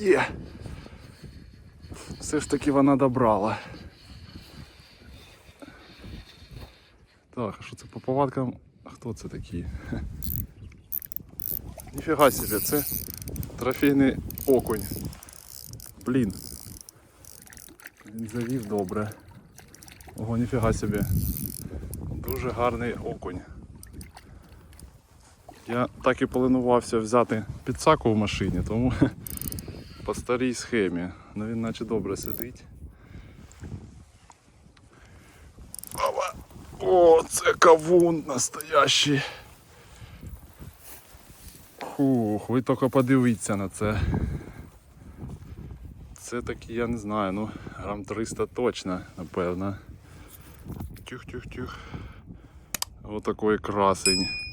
Є. Все ж таки вона добрала. Так, а що це по повадкам? Хто це такі? Ніфіга собі, це трофейний окунь. Блін. Він завів добре. Ого, ніфіга собі. Дуже гарний окунь. Я так і поленувався взяти підсаку в машині, тому по старій схемі. Ну він наче добре сидить. О, це кавун настоящий. Фух, ви тільки подивіться на це. Це такі, я не знаю, ну грам 300 точно, напевно. Тюх-тюх-тюх. Отакий красень.